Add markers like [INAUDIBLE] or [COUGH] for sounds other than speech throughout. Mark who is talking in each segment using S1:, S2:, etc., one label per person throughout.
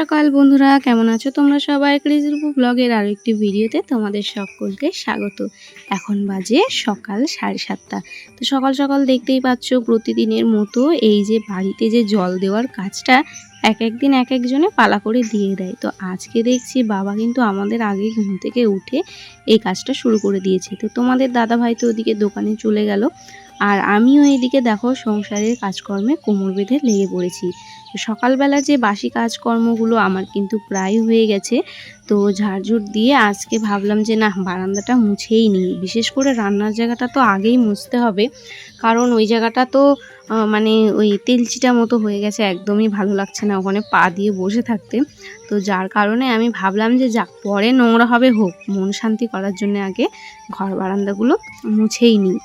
S1: সকাল, বন্ধুরা। কেমন আছো তোমরা সবাই? ক্রিজরূপ ব্লগের আরও একটি ভিডিওতে তোমাদের সকলকে স্বাগত। এখন বাজে সকাল সাড়ে সাতটা। তো সকাল সকাল দেখতেই পাচ্ছ, প্রতিদিনের মতো এই যে বাড়িতে যে জল দেওয়ার কাজটা এক একদিন এক একজনে পালা করে দিয়ে দেয়। তো আজকে দেখছি বাবা কিন্তু আমাদের আগে ঘুম থেকে উঠে এই কাজটা শুরু করে দিয়েছে। তো তোমাদের দাদা ভাই তো ওদিকে দোকানে চলে গেল। আর আমিও এইদিকে দেখো সংসারের কাজকর্মে কোমর বেঁধে লেগে পড়েছি। সকালবেলা যে বাসি কাজকর্মগুলো আমার কিন্তু প্রায় হয়ে গেছে, তো ঝাড়ঝুট দিয়ে আজকে ভাবলাম যে না, বারান্দাটা মুছেই নিই। বিশেষ করে রান্নার জায়গাটা তো আগেই মুছতে হবে, কারণ ওই জায়গাটা তো মানে ওই তেলচিটা মতো হয়ে গেছে, একদমই ভালো লাগছে না ওখানে পা দিয়ে বসে থাকতে। তো যার কারণে আমি ভাবলাম যে যাক, পরে নোংরা হবে হোক, মন শান্তি করার জন্য আগে ঘর বারান্দাগুলো মুছেই নিই।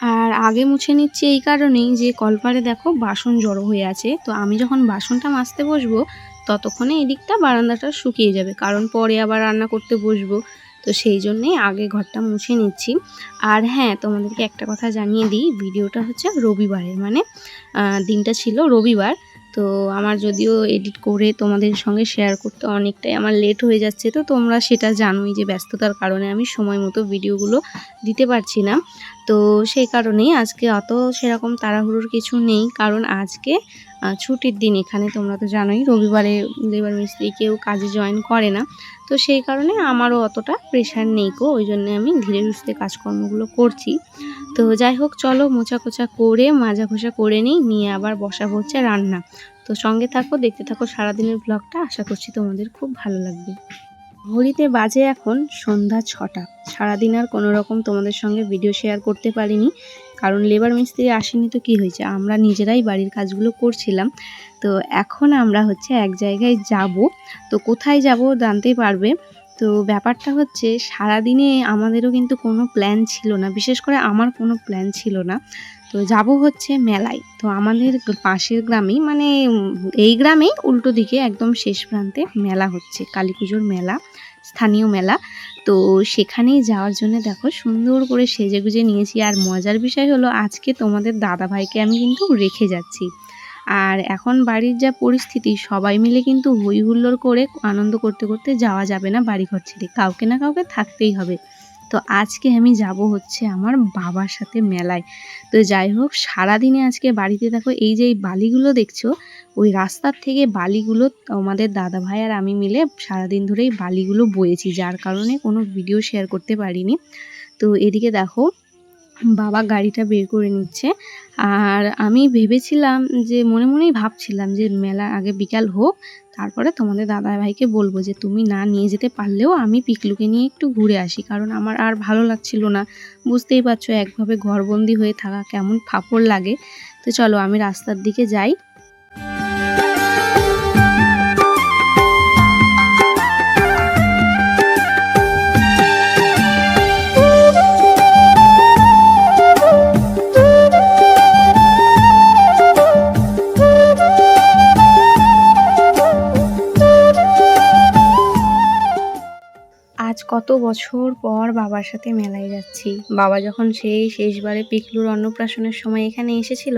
S1: আর আগে মুছে নিচ্ছি এই কারণেই যে কলপারে দেখো বাসন জড়ো হয়ে আছে। তো আমি যখন বাসনটা মাজতে বসবো, ততক্ষণে এদিকটা বারান্দাটা শুকিয়ে যাবে, কারণ পরে আবার রান্না করতে বসবো। তো সেই জন্যেই আগে ঘরটা মুছে নিচ্ছি। আর হ্যাঁ তোমাদেরকে একটা কথা জানিয়ে দিই, ভিডিওটা হচ্ছে রবিবারের মানে দিনটা ছিল রবিবার। তো আমার যদিও এডিট করে তোমাদের সঙ্গে শেয়ার করতে অনেকটাই আমার লেট হয়ে যাচ্ছে, তো তোমরা সেটা জানোই যে ব্যস্ততার কারণে আমি সময় মতো ভিডিওগুলো দিতে পারছি না। তো সেই কারণেই আজকে অত সেরকম তাড়াহুড়োর কিছু নেই। কারণ আজকে ছুটির দিন এখানে, তোমরা তো জানোই, রবিবারে লেবার মিস্ত্রি কেউ কাজে জয়েন করে না। তো সেই কারণে আমারও অতটা প্রেশার নেই কো ওই জন্যে আমি ধীরে সুস্থে কাজকর্মগুলো করছি। তো যাই হোক, চলো মোছা কোচা করে মাজা ঘষা করে নিই, নিয়ে আবার বসা হচ্ছে রান্না। তো সঙ্গে থাকো, দেখতে থাকো সারাদিনের ব্লগটা আশা করছি তোমাদের খুব ভালো লাগবে। ঘড়িতে বাজে এখন সন্ধ্যা ছটা। সারাদিন আর কোনো রকম তোমাদের সঙ্গে ভিডিও শেয়ার করতে পারিনি। কারণ লেবার মিস্ত্রি আসেনি তো কি হয়েছে? আমরা নিজেরাই বাড়ির কাজগুলো করছিলাম। তো এখন আমরা হচ্ছে এক জায়গায় যাব। তো কোথায় যাব জানতেই পারবে। তো ব্যাপারটা হচ্ছে সারাদিনে আমাদেরও কিন্তু কোনো প্ল্যান ছিল না। বিশেষ করে আমার কোনো প্ল্যান ছিল না। তো যাব হচ্ছে মেলায়। তো আমাদের পাশের গ্রামেই মানে এই গ্রামেই উল্টো দিকে একদম শেষ প্রান্তে মেলা হচ্ছে, কালী পুজোর মেলা। স্থানীয় মেলা। তো সেখানেই যাওয়ার জন্য দেখো সুন্দর করে সেজে গুজে নিয়েছি। আর মজার বিষয় হলো আজকে তোমাদের দাদা ভাইকে আমি কিন্তু রেখে যাচ্ছি। আর এখন বাড়ির যা পরিস্থিতি, সবাই মিলে কিন্তু হই হুল্লোড় করে আনন্দ করতে করতে যাওয়া যাবে না বাড়িঘর ছেড়ে। কাউকে না কাউকে থাকতেই হবে। তো আজকে আমি যাব হচ্ছে আমার বাবার সাথে মেলায়। তো যাই হোক, সারাদিনে আজকে বাড়িতে দেখো, এই যে এই বালিগুলো দেখছ, ওই রাস্তার থেকে বালিগুলো আমাদের দাদা ভাই আর আমি মিলে সারাদিন ধরেই বালিগুলো বয়েছি, যার কারণে কোনো ভিডিও শেয়ার করতে পারিনি। তো এদিকে দেখো, বাবা গাড়িটা বের করে নিচ্ছে। আর আমি ভেবেছিলাম যে, মনে মনেই ভাবছিলাম যে, মেলা আগে বিকাল হোক তারপরে তোমাদের দাদা ভাইকে বলব যে তুমি না নিয়ে যেতে পারলেও আমি পিকলুকে নিয়ে একটু ঘুরে আসি, কারণ আমার আর ভালো লাগছিল না। বুঝতেই পারছ, একভাবে ঘরবন্দি হয়ে থাকা কেমন ফাপড় লাগে। তো চলো আমি রাস্তার দিকে যাই। কত বছর পর বাবার সাথে মেলায় যাচ্ছি। বাবা যখন সেই শেষবারে পিকলুর অন্নপ্রাশনের সময় এখানে এসেছিল,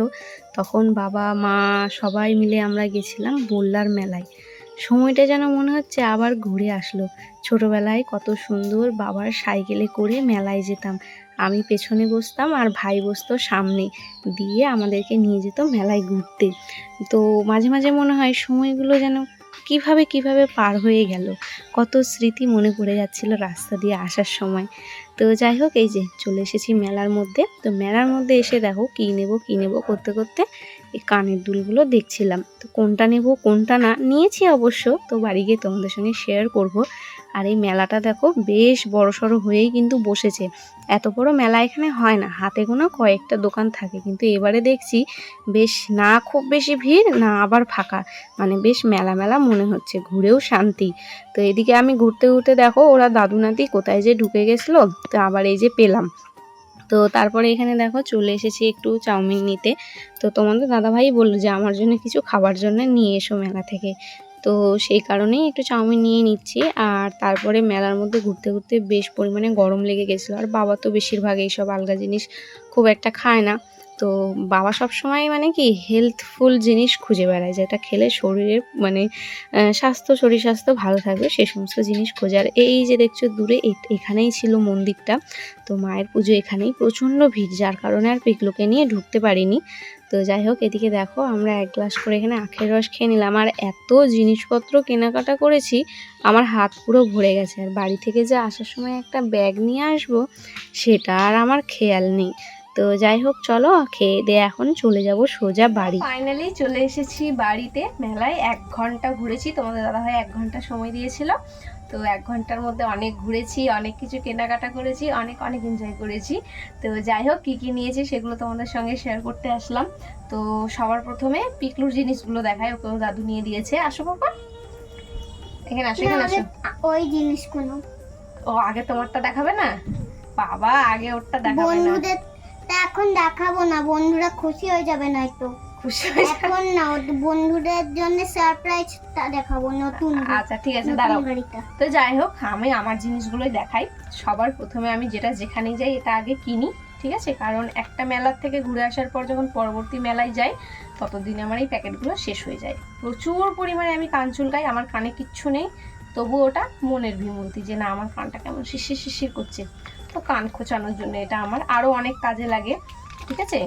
S1: তখন বাবা, মা সবাই মিলে আমরা গেছিলাম বল্লার মেলায়। সময়টা যেন মনে হচ্ছে আবার ঘুরে আসলো। ছোটবেলায় কত সুন্দর বাবার সাইকেলে করে মেলায় যেতাম। আমি পেছনে বসতাম আর ভাই বসতো সামনে দিয়ে আমাদেরকে নিয়ে যেত মেলায় ঘুরতে। তো মাঝে মাঝে মনে হয় সময়গুলো যেন কীভাবে কীভাবে পার হয়ে গেল? কত স্মৃতি মনে পড়ে যাচ্ছিল রাস্তা দিয়ে আসার সময়। তো যাই হোক, এই যে চলে এসেছি মেলার মধ্যে। তো মেলার মধ্যে এসে দেখো কী নেব কী নেব করতে করতে এই কানের দুলগুলো দেখছিলাম। তো কোনটা নেব, কোনটা না, নিয়েছি অবশ্য। তো বাড়ি গিয়ে তোমাদের সঙ্গে শেয়ার করব। আর এই মেলাটা দেখো বেশ বড় সড়ো হয়েই কিন্তু বসেছে। এত বড় মেলা এখানে হয় না, হাতে গোনা কয়েকটা দোকান থাকে। কিন্তু এবারে দেখছি বেশ না খুব বেশি ভিড়, না আবার ফাঁকা। মানে বেশ মেলা মেলা মনে হচ্ছে, ঘুরেও শান্তি। তো এদিকে আমি ঘুরতে ঘুরতে দেখো ওরা দাদু নাতি কোথায় যে ঢুকে গেছিল, তো আবার এই যে পেলাম। তো তারপরে এখানে দেখো চলে এসেছি একটু চাউমিন নিতে। তো তোমাদের দাদাভাই বলল যে, আমার জন্য কিছু খাবার জন্য নিয়ে এসো মেলা থেকে। তো সেই কারণেই একটু চাউমিন নিয়ে নিচ্ছি। আর তারপরে মেলার মধ্যে ঘুরতে ঘুরতে বেশ পরিমাণে গরম লেগে গেছিল। আর বাবা তো বেশিরভাগ এইসব আলগা জিনিস খুব একটা খায় না। তো বাবা সবসময় মানে কি হেলথফুল জিনিস খুঁজে বেড়ায়, যেটা খেলে শরীরের মানে স্বাস্থ্য, শরীর স্বাস্থ্য ভালো থাকবে সেই সমস্ত জিনিস খোঁজে। আর এই যে দেখছ দূরে এখানেই ছিল মন্দিরটা। তো মায়ের পুজো এখানেই প্রচণ্ড ভিড়, যার কারণে আর পিকলুকে নিয়ে ঢুকতে পারিনি। তো যাই হোক, এদিকে দেখো আমরা এক গ্লাস করে এখানে আখের রস খেয়ে নিলাম। আর এত জিনিসপত্র কেনাকাটা করেছি, আমার হাত পুরো ভরে গেছে। আর বাড়ি থেকে যে আসার সময় একটা ব্যাগ নিয়ে আসব, সেটা আর আমার খেয়াল নেই। তো যাই হোক, চলো খেয়ে দিয়ে এখন চলে যাব সোজা বাড়ি। ফাইনালি চলে এসেছি বাড়িতে। মেলায় এক ঘণ্টা ঘুরেছি। তোমাদের দাদাভাই এক ঘণ্টা সময় দিয়েছিল। তো এক ঘণ্টার মধ্যে অনেক ঘুরেছি অনেক কিছু কেনাকাটা করেছি অনেক অনেক এনজয় করেছি। তো যাই হোক কী কী নিয়েছি সেগুলো তোমাদের সঙ্গে শেয়ার করতে আসলাম। তো সবার প্রথমে পিকলুর জিনিসগুলো দেখায় ওকেও দাদু নিয়ে দিয়েছে। আসো বাবা। এখানে আসো এখানে আসো।
S2: ওই জিনিসগুলো।
S1: ও আগে তোমারটা দেখাবে না? বাবা আগে ওরটা দেখাবে না।
S2: বন্ধুদের এখন দেখাবো না বন্ধুরা খুশি হয়ে যাবে না নয়তো।
S1: খুশি হয়ে
S2: এখন না বন্ধুদের জন্য সারপ্রাইজটা দেখাবো নতুন
S1: আচ্ছা ঠিক আছে দাঁড়াও। তো যাই হোক আমি আমার জিনিসগুলোই দেখাই। সবার প্রথমে আমি যেটা যেখানে যাই এটা আগে কিনি ঠিক আছে? কারণ একটা মেলার থেকে ঘুরে আসার পর যখন পরবর্তী মেলায় যাই ততদিন আমার এই প্যাকেটগুলো শেষ হয়ে যায়। প্রচুর পরিমাণে আমি কান চুলকাই আমার কানে কিচ্ছু নেই। তবু ওটা মনের বিমূর্তি যে না আমার কানটা কেমন শিশির শিশির করছে। তো কান খোঁচানোর জন্য এটা আমার আরও অনেক কাজে লাগে ঠিক আছে?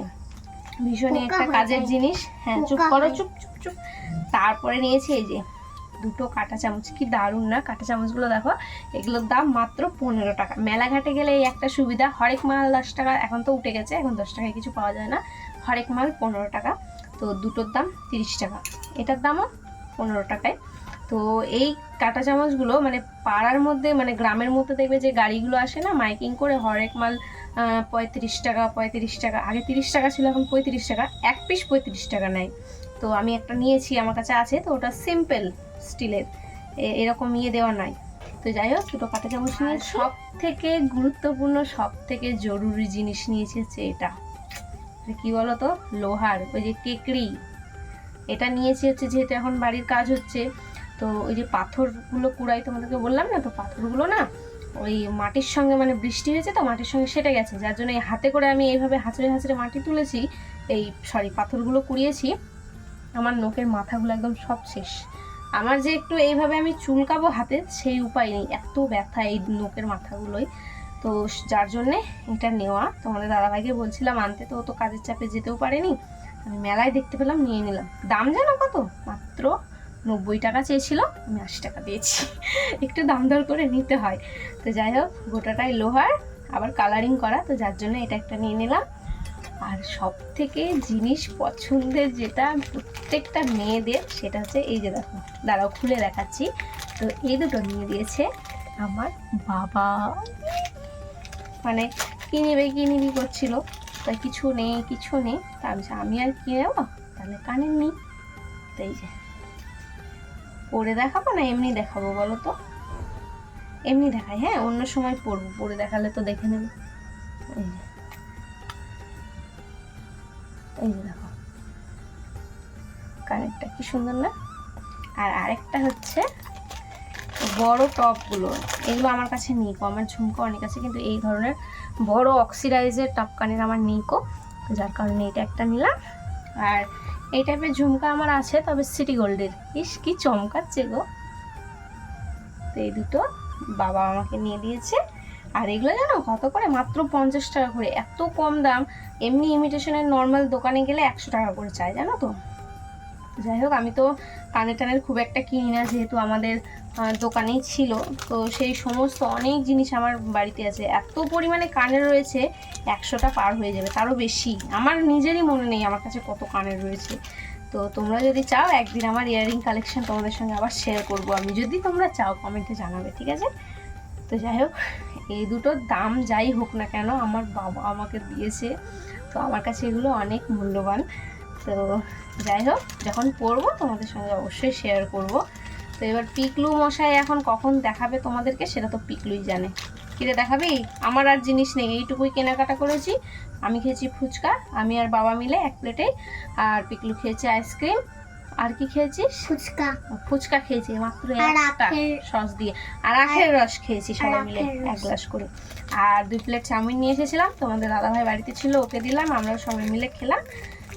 S1: ভীষণই একটা কাজের জিনিস। হ্যাঁ চুপ করো চুপ চুপ চুপ। তারপরে নিয়েছি এই যে দুটো কাঁটা চামচ। কি দারুণ না? কাঁটা চামচগুলো দেখো এগুলোর দাম মাত্র পনেরো টাকা। মেলাঘাটে গেলে এই একটা সুবিধা হরেক মাল দশ টাকা এখন তো উঠে গেছে এখন দশ টাকায় কিছু পাওয়া যায় না। হরেক মাল পনেরো টাকা তো দুটোর দাম তিরিশ টাকা। এটার দামও পনেরো টাকায়। তো এই কাঁটা চামচগুলো মানে পাড়ার মধ্যে মানে গ্রামের মধ্যে দেখবে যে গাড়িগুলো আসে না মাইকিং করে হরেক মাল পঁয়ত্রিশ টাকা পঁয়ত্রিশ টাকা আগে তিরিশ টাকা ছিল এখন পঁয়ত্রিশ টাকা। এক পিস পঁয়ত্রিশ টাকা নেয়। তো আমি একটা নিয়েছি আমার কাছে আছে তো ওটা সিম্পল স্টিলের এরকম ইয়ে দেওয়া নাই। তো যাই হোক দুটো কাঁটা চামচ নিয়ে সব থেকে গুরুত্বপূর্ণ সব থেকে জরুরি জিনিস নিয়েছি হচ্ছে এটা। এটা কি বলো তো লোহার ওই যে কেকড়ি এটা নিয়েছি হচ্ছে যেহেতু এখন বাড়ির কাজ হচ্ছে তো ওই যে পাথরগুলো কুড়াই তোমাদেরকে বললাম না তো পাথরগুলো না ওই মাটির সঙ্গে মানে বৃষ্টি হয়েছে তো, মাটির সঙ্গে সেটে গেছে। যার জন্য এই হাতে করে আমি এইভাবে হাঁচড়ে হাঁচড়ে মাটি তুলেছি, এই সরি পাথরগুলো কুড়িয়েছি। আমার নোকের মাথাগুলো একদম সব শেষ। আমার যে একটু এইভাবে আমি চুলকাবো হাতে, সেই উপায় নেই। এত ব্যথা এই নোকের মাথাগুলোই তো যার জন্যে এটা নেওয়া। তোমাদের দাদাভাইকে বলছিলাম, আনতে তো তো কাজের চাপে যেতেও পারেনি। আমি মেলায় দেখতে পেলাম, নিয়ে নিলাম। দাম জানো কত? মাত্র নব্বই টাকা চেয়েছিল, আমি আশি টাকা দিয়েছি। একটু দাম দর করে নিতে হয়। তো যাই হোক, গোটাটাই লোহার, আবার কালারিং করা, তো যার জন্য এটা একটা নিয়ে নিলাম। আর সব থেকে জিনিস পছন্দের যেটা প্রত্যেকটা মেয়েদের, সেটা হচ্ছে এই যে দেখো, দাঁড়াও, খুলে দেখাচ্ছি। তো এই দুটো নিয়ে দিয়েছে আমার বাবা। মানে কি নিবে, কি নিবি করছিল? তাই কিছু নেই কিছু নেই। তা আমি আমি আর কি নেব? তাহলে কানের নি তো এই যে, পরে দেখাবো না, এমনি দেখাবো বলো তো? এমনি দেখাই হ্যাঁ অন্য সময় পরবো, পরে দেখালে তো দেখে নেবে। এই এই যে দেখো। কানেরটা কি সুন্দর না? আর আরেকটা হচ্ছে বড় টপগুলো। এগুলো আমার কাছে নেই কো আমার ঝুমকো অনেক আছে, কিন্তু এই ধরনের বড় অক্সিডাইজের টপ কানের আমার নেই কো তো যার কারণে এটা একটা নিলাম। আর এই টাইপের ঝুমকা আমার আছে, তবে সিটি গোল্ডের। ইস, কি চমকাচ্ছে গো। তো এই দুটো বাবা আমাকে নিয়ে দিয়েছে। আর এগুলো জানো কত করে? মাত্র পঞ্চাশ টাকা করে। এত কম দাম। এমনি ইমিটেশনের নর্মাল দোকানে গেলে একশো টাকা করে চাই, জানো তো? যাই হোক, আমি তো কানের টানের খুব একটা কিনি না, যেহেতু আমাদের দোকানেই ছিল। তো সেই সমস্ত অনেক জিনিস আমার বাড়িতে আছে। এত পরিমাণে কানের রয়েছে, একশোটা পার হয়ে যাবে, তারও বেশি। আমার নিজেরই মনে নেই আমার কাছে কত কানের রয়েছে। তো তোমরা যদি চাও, একদিন আমার ইয়ারিং কালেকশন তোমাদের সঙ্গে আবার শেয়ার করব। আমি যদি তোমরা চাও কমেন্টে জানাবে, ঠিক আছে? তো যাই হোক, এই দুটোর দাম যাই হোক না কেন, আমার বাবা আমাকে দিয়েছে। তো আমার কাছে এগুলো অনেক মূল্যবান। তো যাই হোক, যখন পড়ব তোমাদের সঙ্গে অবশ্যই শেয়ার করব। তো এবার পিকলু মশাই এখন কখন দেখাবে তোমাদেরকে, সেটা তো পিকলুই জানে। কিরে দেখাবি? আমার আর জিনিস নেই এইটুকুই কেনাকাটা করেছি। আমি খেয়েছি ফুচকা আমি আর বাবা মিলে এক প্লেটে আর পিকলু খেয়েছে আইসক্রিম। আর কি খেয়েছিস?
S2: ফুচকা।
S1: ফুচকা খেয়েছি মাত্র একটা সস দিয়ে। আর আখের রস খেয়েছি সবাই মিলে এক গ্লাস করে। আর দুই প্লেট চাউমিন নিয়ে এসেছিলাম তোমাদের দাদাভাই বাড়িতে ছিল ওকে দিলাম আমরাও সবাই মিলে খেলাম।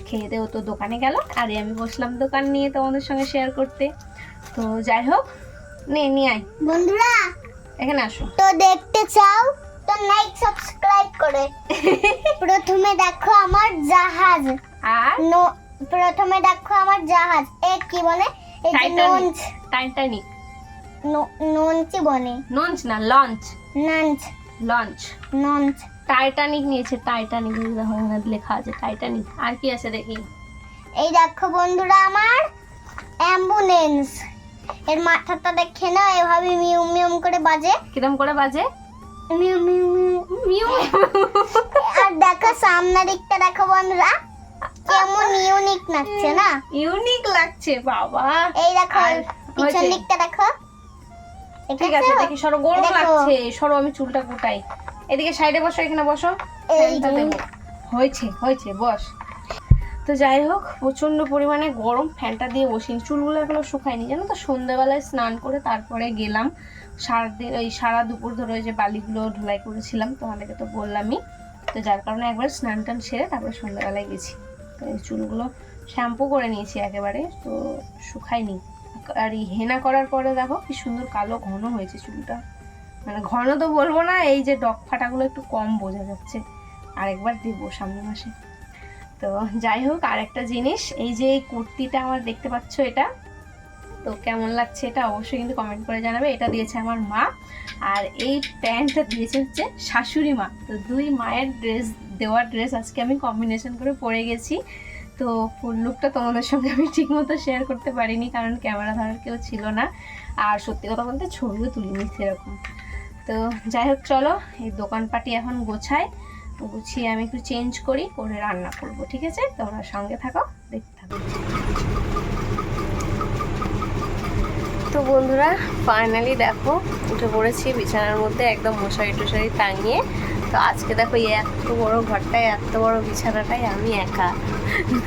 S1: খেয়ে দিয়ে ও তো দোকানে গেল আর আমি বসলাম দোকান নিয়ে তোমাদের সঙ্গে শেয়ার করতে। তো যাই হোক নে নিয়ে আয়।
S2: বন্ধুরা
S1: এখানে আসো।
S2: তো দেখতে চাও? তো লাইক সাবস্ক্রাইব করে। [LAUGHS] প্রথমে দেখো আমার জাহাজ।
S1: আর?
S2: প্রথমে দেখো আমার জাহাজ। এ কি বলে? এই যে
S1: টাইটানিক
S2: নঞ্চি। বনে।
S1: নঞ্চ না লঞ্চ।
S2: নঞ্চ।
S1: লঞ্চ।
S2: নঞ্চ।
S1: টাইটানিক নিয়েছে টাইটানিক লেখা আছে টাইটানিক আর কি আছে দেখি?
S2: এই দেখো বন্ধুরা আমার অ্যাম্বুলেন্স এর মাথাটা দেখে না এভাবে মিউ মিউ করে বাজে।
S1: কিরম করে বাজে?
S2: Mu mu mu. আর দেখো সামনের দিকটা দেখো বন্ধুরা কেমন ইউনিক লাগছে না?
S1: ইউনিক লাগছে বাবা।
S2: এই দেখো পিছন দিকটা দেখো।
S1: ঠিক আছে? দেখি সরো গরম লাগছে। সরো আমি চুলটা গুটাই। এদিকে সাইডে বসো এখানে বসো। হয়েছে হয়েছে বস। তো যাই হোক প্রচণ্ড পরিমাণে গরম। ফ্যানটা দিয়ে বসি চুলগুলো এগুলো শুকায়নি। জানো তো, সন্ধ্যেবেলায় স্নান করে তারপরে গেলাম। সারাদিন ওই সারা দুপুর ধরে ওই যে বালিগুলো ধুলাই করেছিলাম তোমাদেরকে তো বললামই। তো যার কারণে একবার স্নান টান সেরে তারপরে সন্ধ্যাবেলায় গেছি। তো এই চুলগুলো শ্যাম্পু করে নিয়েছি একেবারে, তো শুকায়নি। আর এই হেনা করার পরে দেখো, কি সুন্দর কালো ঘন হয়েছে চুলটা। মানে ঘন তো বলব না, এই যে ডক ফাটাগুলো একটু কম বোঝা যাচ্ছে। আরেকবার দেবো সামনের মাসে। তো যাই হোক আর একটা জিনিস, এই যে এই কুর্তিটা আমার দেখতে পাচ্ছ এটা, তো কেমন লাগছে এটা অবশ্যই কিন্তু কমেন্ট করে জানাবে। এটা দিয়েছে আমার মা, আর এই প্যান্টটা দিয়েছে হচ্ছে শাশুড়ি মা। তো দুই মায়ের ড্রেস দেওয়া ড্রেস আজকে আমি কম্বিনেশন করে পরে গেছি। তো ফুল লুকটা তোমাদের সঙ্গে আমি ঠিকমতো শেয়ার করতে পারিনি, কারণ ক্যামেরা ধরার কেউ ছিল না। আর সত্যি কথা বলতে ছবিও তুলিনি সেরকম। তো যাই হোক, চলো, এই দোকানপাটি এখন গোছায় গুছিয়ে আমি একটু চেঞ্জ করি, করে রান্না করব, ঠিক আছে? তোমরা সঙ্গে থাকো, দেখতে থাকো। তো বন্ধুরা ফাইনালি দেখো, উঠে পড়েছি বিছানার মধ্যে একদম মশারি টশারি টাঙিয়ে। তো আজকে দেখো এই এত বড় ঘরটায়, এত বড় বিছানাটাই আমি একা।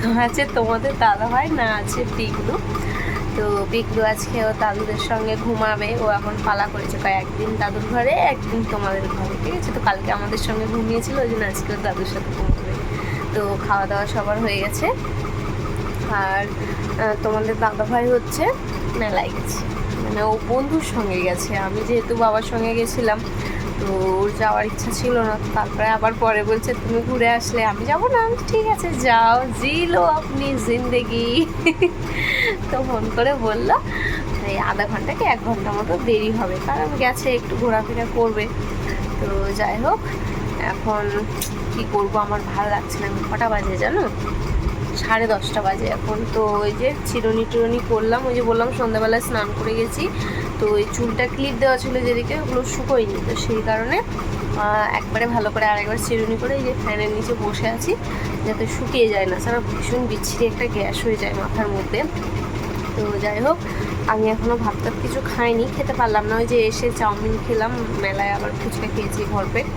S1: না আছে তোমাদের দাদা ভাই না আছে পিগলু তো আজকে ও দাদুদের সঙ্গে ঘুমাবে। ও এখন পালা করেছে কয় একদিন দাদুর ঘরে, একদিন তোমাদের ঘরে, ঠিক আছে? তো কালকে আমাদের সঙ্গে ঘুমিয়েছিল, ওই জন্য আজকে ওর দাদুর সাথে ঘুমাবে। তো খাওয়া দাওয়া সবার হয়ে গেছে। আর তোমাদের দাদা ভাই হচ্ছে, মেলায় গেছে। মানে ও বন্ধুর সঙ্গে গেছে। আমি যেহেতু বাবার সঙ্গে গেছিলাম তো যাওয়ার ইচ্ছা ছিল না। তারপরে আবার পরে বলছে, তুমি ঘুরে আসলে আমি যাব না। ঠিক আছে, যাও। জিলো আপনি জিন্দেগি। তো ফোন করে বলল, এই আধা ঘণ্টা কি এক ঘণ্টা মতো দেরি হবে? কারণ গেছে, একটু ঘোরাফেরা করবে। তো যাই হোক, এখন কি করব? আমার ভালো লাগছে না। কটা বাজে জানো? সাড়ে দশটা বাজে এখন। তো ওই যে চিরুনি টিরুনি করলাম, ওই যে বললাম সন্ধ্যাবেলায় স্নান করে গেছি। তো ওই চুলটা ক্লিপ দেওয়া ছিল যেদিকে, ওগুলো শুকোয়নি। তো সেই কারণে একবারে ভালো করে আরেকবার চিরুনি করে এই যে ফ্যানের নিচে বসে আছি, যাতে শুকিয়ে যায় না। ছাড়া ভীষণ বিচ্ছিরি একটা গ্যাস হয়ে যায় মাথার মধ্যে। তো যাই হোক, আমি এখনও ভাত টাত কিছু খাইনি, খেতে পারলাম না। ওই যে এসে চাউমিন খেলাম মেলায় আবার ফুচকা খেয়েছি ভরপেট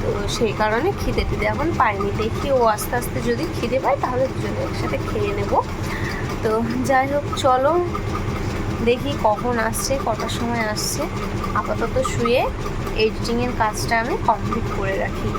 S1: তো সেই কারণে খিদে টিদে এখন পাইনি। দেখি ও আস্তে আস্তে যদি খিদে পায়, তাহলে দুজনে একসাথে খেয়ে নেব। তো যাই হোক, চলো দেখি কখন আসছে কটার সময় আসছে। আপাতত শুয়ে এডিটিংয়ের কাজটা আমি কমপ্লিট করে রাখি।